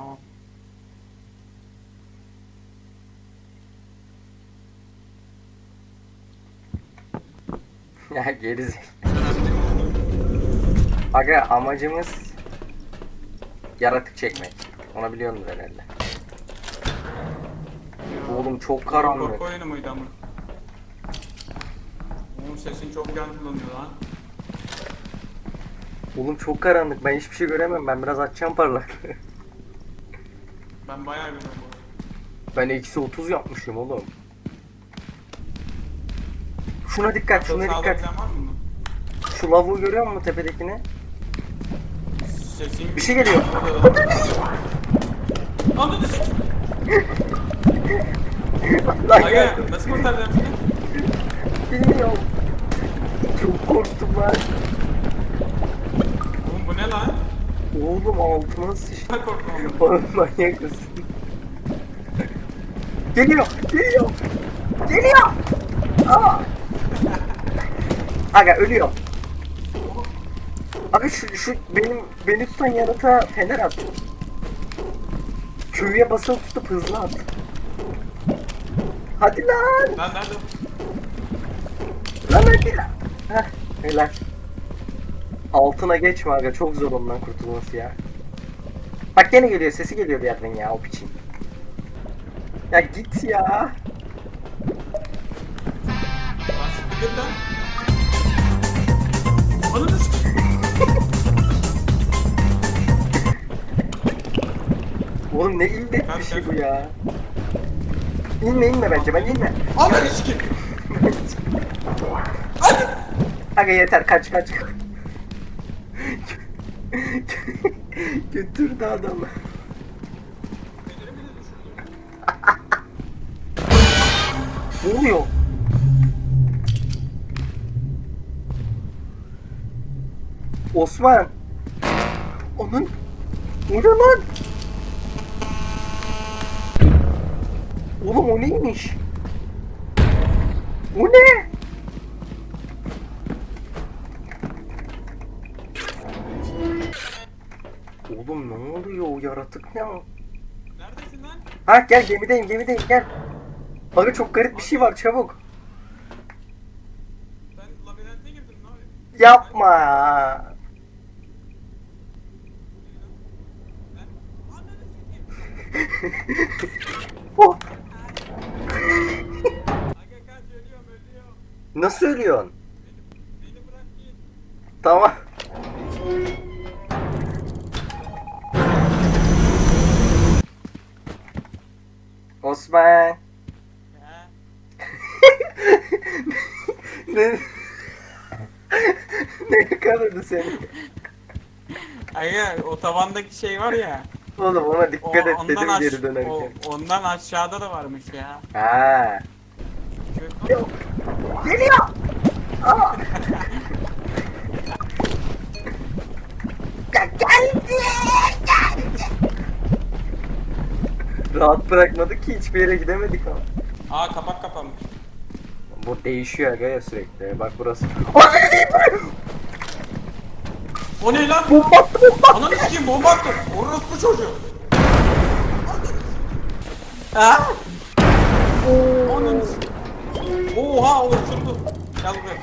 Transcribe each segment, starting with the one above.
Tamam. Ya geriz. Aga amacımız yaratık çekmek. Onu biliyorsunuz herhalde. Oğlum çok karanlık. Korku oyunu muydu ama? Oğlum sesin çok yankılanıyor lan. Oğlum çok karanlık. Ben hiçbir şey göremem. Ben biraz açacağım parlak. Ben bayağı bu ben eksi 30 yapmışım oğlum. Şuna dikkat, şuna Sağda dikkat. bilen var mı bunun? Şu lavuğu görüyor musun tepedekini? Sesin... Bir şey geliyor. Anladın sik. Lan Aga nasıl kurtaracağım seni? bilmiyorum. Çok korktum lan. Oğlum bu ne lan? Oğlum altıma sıçtı. Oğlum. Manyak mısın? Geliyor, geliyor, geliyor. Aa. Aga ölüyor. Aga şu, şu benim beni tutan yaratığa fener at. Q'ya basılı tutup hızlı at. Hadi lan. Lan nerede? Lan hadi lan. Heh, helal. Altına geçme aga çok zor ondan kurtulması ya. Bak gene geliyor sesi geliyor bir yerden ya o piçin. Ya git ya. Git lan. Oğlum ne illet bir şey bu ya. İnme inme bence ben inme. Anladın sik. Aga yeter kaç kaç. Götürdü adamı. ne? Osman. Onun. O ne lan? Oğlum o neymiş? O ne? Oğlum ne oluyor o yaratık ne o? Neredesin lan? Ha gel gemideyim gemideyim gel. Abi çok garip bir şey var çabuk. Ben labirente girdim ne oluyor? Yapma. Oh, nasıl ölüyorsun? Beni, beni bırak git. Tamam. Osman. Ne? ne yakaladı seni? Aga o tavandaki şey var ya. Oğlum ona O, dikkat et ondan, dedim aş- geri dönerken. o, ondan aşağıda da varmış ya. Ha. Geliyor. Aa. Ya geldi. Geldi. Rahat bırakmadık ki hiçbir yere gidemedik ama. Aa kapak kapanmış. Bu değişiyor aga ya sürekli. Bak burası. O ne lan? Bomba attı bomba. Ananı sikeyim bomba attı. Orospu çocuğu. Ha? Ananı sikeyim. Oha uçurdu. Gel buraya.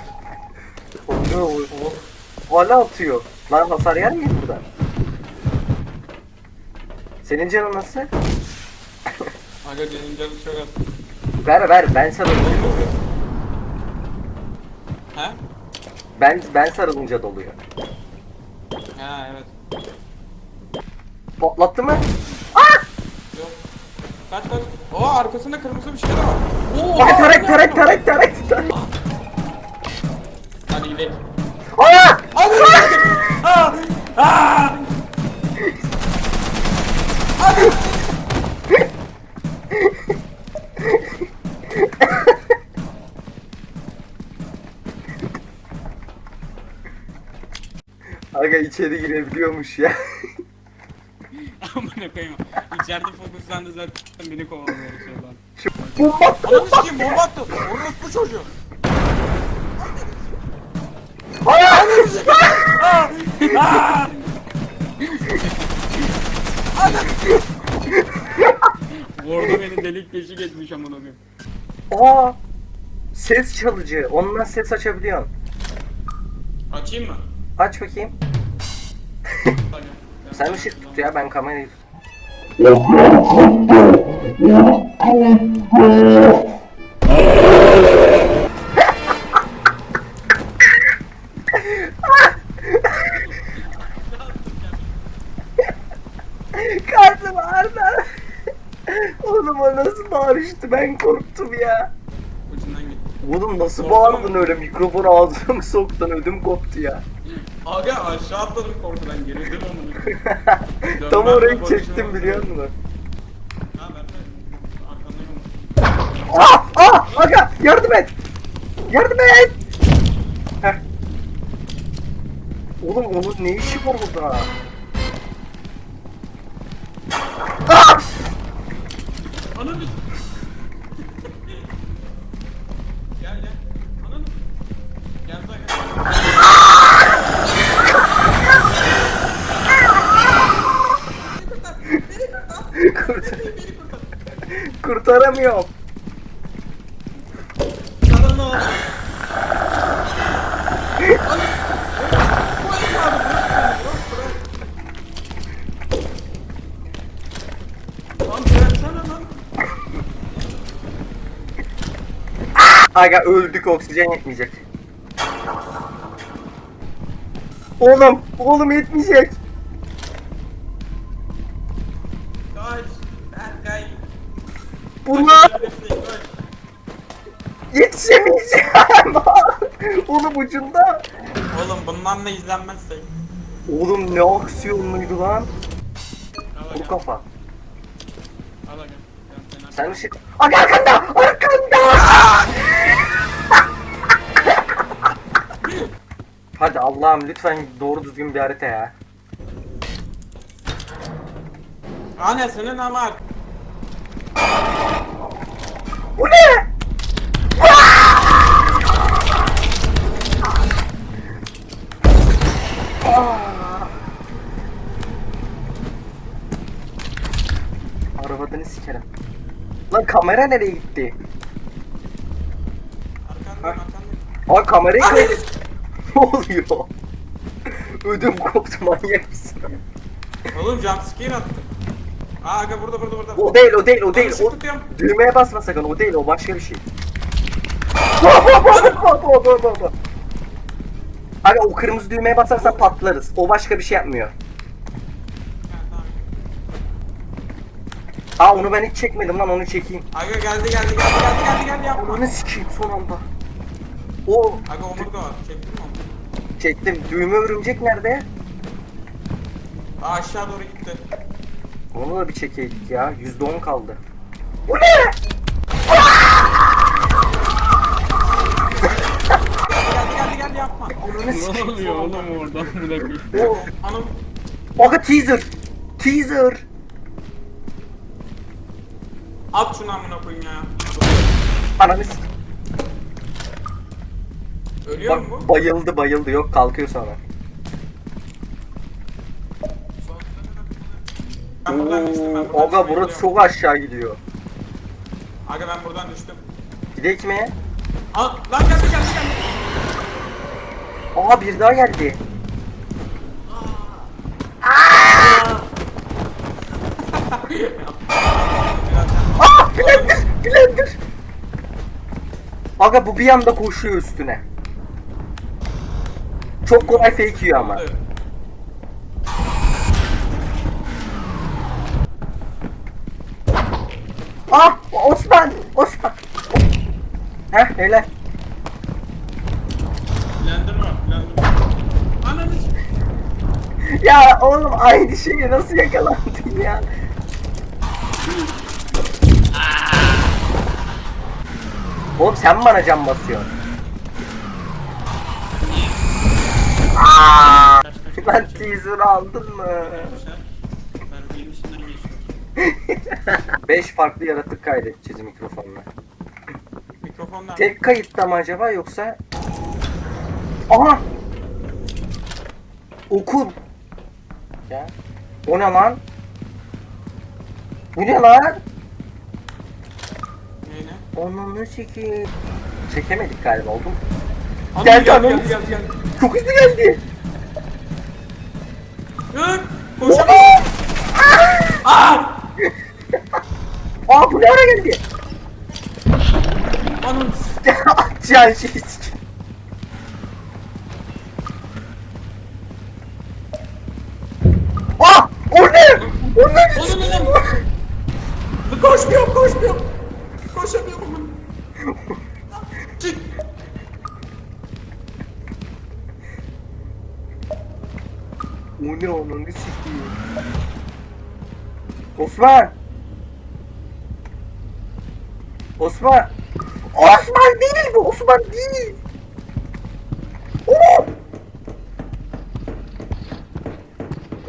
O, o, o. Hala atıyor. Lan hasar yer miyiz buradan? Senin canın nasıl? Aga benim canım çok az. Ver ver ben sarılınca doluyor. He? Ben ben sarılınca doluyor. Ha evet. Patlattı mı? Yok. Kaç kaç. Oo arkasında kırmızı bir şey de var. Oo. Aa, taret taret taret taret taret. Hadi gidelim. Aa! Hadi gidelim. Aa! Aa! Aga içeri girebiliyormuş ya. Amına koyayım. İçeride fokuslandı zaten beni kovalıyor şeyler. Bomba attı. Ananı sikeyim bomba attı. Orospu çocuğu. Aa! Aa! Vurdu beni delik deşik etmiş amına koyayım. Aa! Ses çalıcı. Onunla ses açabiliyorsun. Açayım mı? Aç bakayım. Sen ışık tut ya ben kamerayı Karnım ağrıdı. Oğlum o nasıl bağırıştı ben korktum ya. Ucundan git. Oğlum nasıl Korktun bağırdın öyle mikrofonu ağzıma mı soktun ödüm koptu ya. Aga aşağı atladım korkudan gerildim onu. Tam orayı çektim biliyor musun? Ha ben de. Ah! Ah! Aga! Yardım et! Yardım et! Heh. Oğlum onun ne işi var orada? Ah! Kurtaramıyorum. Sana ne oldu? Aga öldük oksijen yetmeyecek. Oğlum, oğlum yetmeyecek. Yetişemeyeceğim. oğlum ucunda. Oğlum bundan da izlenmezsek. Oğlum ne aksiyonluydu lan. Bu kafa. Al aga. Gel sen ışık. Aga arkanda! Arkanda! Hadi Allah'ım lütfen doğru düzgün bir harita ya. Anasının ama. Kamera nereye gitti? Arkandayım arkandayım. Aa kamerayı koy. ne oluyor? Ödüm koptu manyak mısın? Oğlum jumpscare attı. Aa aga burada burada burada. O değil o değil o değil. O, düğmeye basma sakın o değil o başka bir şey. Aga o kırmızı düğmeye basarsan patlarız. O başka bir şey yapmıyor. Aa onu ben hiç çekmedim lan onu çekeyim. Aga geldi geldi geldi geldi geldi geldi yapma. Onu sikeyim son anda. O Aga omurga var. Çektin mi onu? çektim. Düğme örümcek nerede? Aa aşağı doğru gitti. Onu da bir çekeydik ya. %10 kaldı. Bu ne? Geldi geldi geldi yapma. Ananı sikeyim son anda. oradan bırakayım? O, Anam. aga teaser. Teaser. At şunu amına koyayım ya. Ananı sikeyim. Ölüyor mu bu? bayıldı bayıldı yok kalkıyor sonra. Ben buradan düştüm ben buradan aga düştüm, burası gidiyorum. çok aşağı gidiyor. Aga ben buradan düştüm. Gidek mi? Aa lan geldi geldi geldi. Aa bir daha geldi. Blender! Blender! Aga bu bir anda koşuyor üstüne. Çok kolay fake yiyor ama. Ah Osman! Osman! Heh helal. Blender var blender var. Ananı s- Ya oğlum aynı şeyi nasıl yakalandın ya? Oğlum sen bana cam basıyorsun? Aa! Kaç, kaç, Lan teaser aldın mı? Arkadaşlar, Ben benim içinden geçiyorum. 5 farklı yaratık kaydedeceğiz mikrofonla. Mikrofonlar. Tek kayıtta mı acaba yoksa? Aha! Okul. Ya. O ne lan? Bu ne lan? Onunu sikeyim. Çekemedik galiba oldu mu? Anam Gel, gel anam. gel gel gel. Çok hızlı geldi. Hı, Koşamıyorum. Aa! Aa bu ne ara geldi? Anam. Can şey Osman! Osman! Osman değil bu! Osman değil! Oo!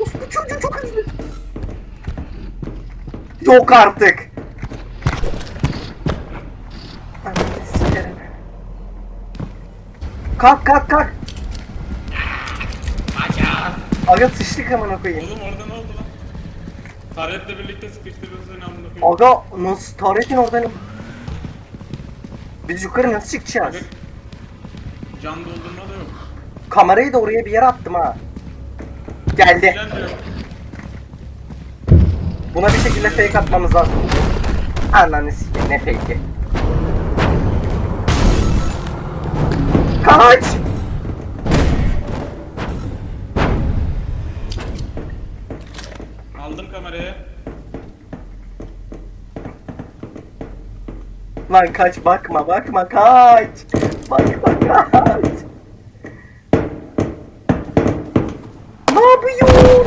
Osman çocuğu çok hızlı. Yok artık. Kalk kalk kalk. Aga sıçtık amına koyayım. Oğlum orada? Taretle birlikte sıkıştırdın seni amına koyayım. Aga nasıl Taret'in oradan Biz yukarı nasıl çıkacağız? Aga, Can doldurma da yok. Kamerayı da oraya bir yere attım ha. Geldi. Can da yok. Buna bir şekilde fake atmamız lazım. Ananı sikeyim ne fake'i? Kaç! Lan kaç bakma bakma kaç! Bakma kaç! Ne yapıyorsun?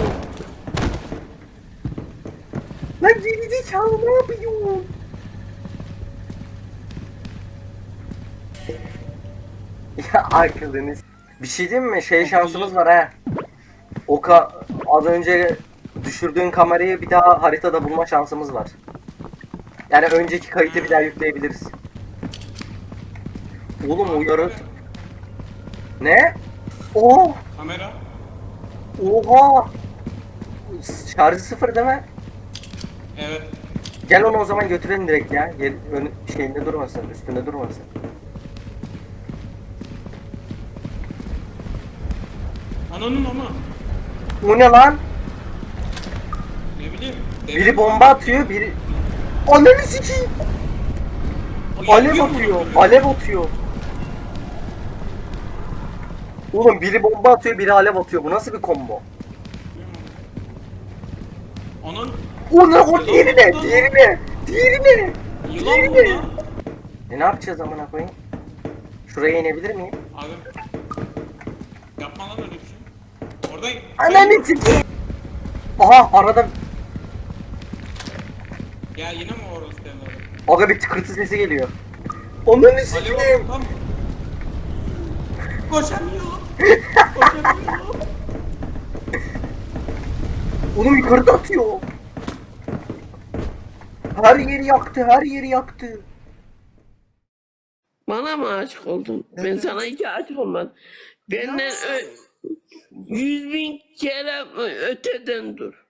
Lan geri zekalı ne yapıyorsun? Ya aklınız. Bir şey diyeyim mi? Şey şansımız var ha. O ka az önce düşürdüğün kamerayı bir daha haritada bulma şansımız var. Yani önceki kayıtı bir daha yükleyebiliriz. Oğlum uyarı. Ne? Oh! Kamera. Oha! Şarjı sıfır değil mi? Evet. Gel onu o zaman götürelim direkt ya. Gel, ön, şeyinde durmasın, üstünde durmasın. Ananın ama. Bu ne lan? Ne bileyim. Biri bomba atıyor, biri... Ananı sikeyim! Alev atıyor, alev atıyor. Oğlum biri bomba atıyor, biri alev atıyor. Bu nasıl bir combo? Anan. O ne? O diğeri ne? Diğeri ne? Diğeri ne? Yılan. E yapacağız amına koyayım? Şuraya inebilir miyim? Abi. Yapma lan öyle bir şey. Oradan. Ananı sikeyim! Aha arada Ya yine mi orası devre? aga bir tıkırtı sesi geliyor. Alev sikeyim! oldu tam. Koşamıyor. Koşamıyor. Onu yukarıda atıyor. Her yeri yaktı, her yeri yaktı. Bana mı aşık oldun? Ben sana hiç aşık olmadım. Benden ö- yüz bin kere öteden dur.